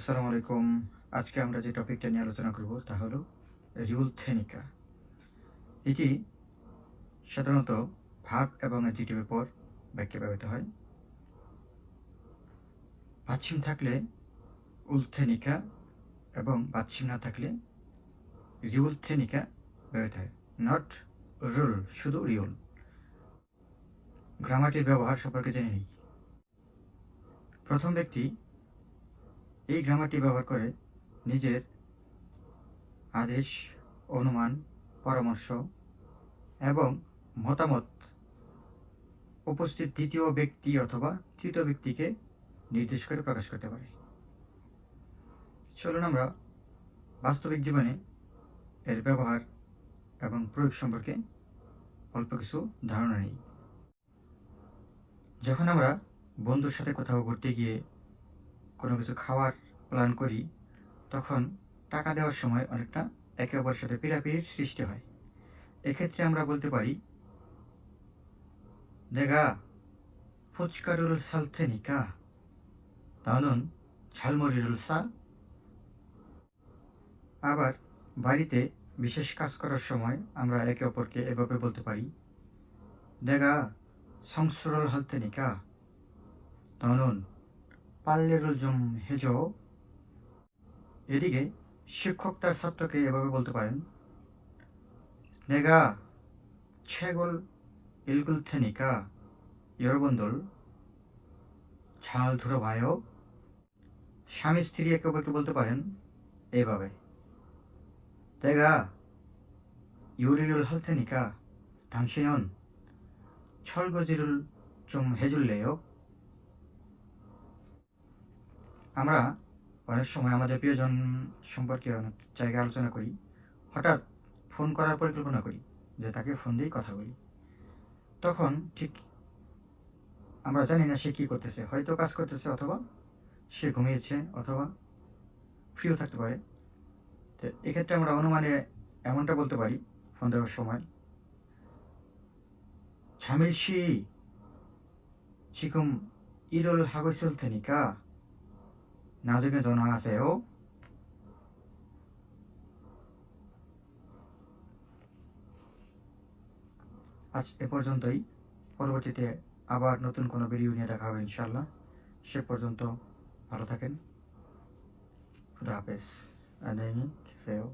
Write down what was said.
আসসালামু আলাইকুম আজকে আমরা যে টপিকটা নিয়ে আলোচনা করব তা হলো রিউলথেনিকা এটি সাধারণত ভাব এবং অ্যাডজেক্টিভের পর বাক্যে ব্যবহৃত হয়। বাচ্ছিম থাকলে উলথেনিকা এবং বাচ্ছিম না থাকলে রিউলথেনিকা ব্যবহৃত হয়। নট রুল শুধু রিউল গ্রামাটির ব্যবহার সম্পর্কে জেনে নিই। প্রথম ব্যক্তি এই গ্রামারটি ব্যবহার করে নিজের আদেশ, অনুমান, পরামর্শ এবং মতামত উপস্থিত দ্বিতীয় ব্যক্তি অথবা তৃতীয় ব্যক্তিকে নির্দেশ করে প্রকাশ করতে পারে। চলুন আমরা বাস্তবিক জীবনে এর ব্যবহার এবং প্রয়োগ সম্পর্কে অল্প কিছু ধারণা নিই। যখন আমরা বন্ধুর সাথে কোথাও ঘুরতে গিয়ে কোনো কিছু খাওয়ার প্ল্যান করি, তখন টাকা দেওয়ার সময় অনেকটা একে অপরের সাথে পিড়াপিড়ির সৃষ্টি হয়। এক্ষেত্রে আমরা বলতে পারি দেখা ফুচকারুল সালথেনিকা তাহলন ঝালমুড়িরুল সাল। আবার বাড়িতে বিশেষ কাজ করার সময় আমরা একে অপরকে এভাবে বলতে পারি দেখা সংসরল হালতেনিকা তাহলন 빨래를 좀 해줘. এদিকে শিক্ষক তার ছাত্রকে এভাবে বলতে পারেন 내가 책을 읽을 테니까 여러분들 잘 들어봐요. স্বামী স্ত্রী একে অপরকে বলতে পারেন এইভাবে 내가 요리를 할 테니까 당신은 철거지를 좀 해줄래요? আমরা অনেক সময় আমাদের প্রিয়জন সম্পর্কে অনেক জায়গায় আলোচনা করি হঠাৎ ফোন করার পরিকল্পনা করি যে তাকে ফোন দিয়েই কথা বলি তখন ঠিক আমরা জানি না সে কি করতেছে হয়তো কাজ করতেছে অথবা সে ঘুমিয়েছে অথবা ফ্রিও থাকতে পারে তো এক্ষেত্রে আমরা অনুমানে এমনটা বলতে পারি ফোন দেওয়ার সময় 자밀 씨 지금 일을 하고 있을 테니까 나중에 전화하세요. আজ এ পর্যন্তই পরবর্তীতে আবার নতুন কোনো ভিডিও নিয়ে দেখা হবে ইনশাল্লাহ সে পর্যন্ত ভালো থাকেন খুদা হাফেজ 안녕히 계세요.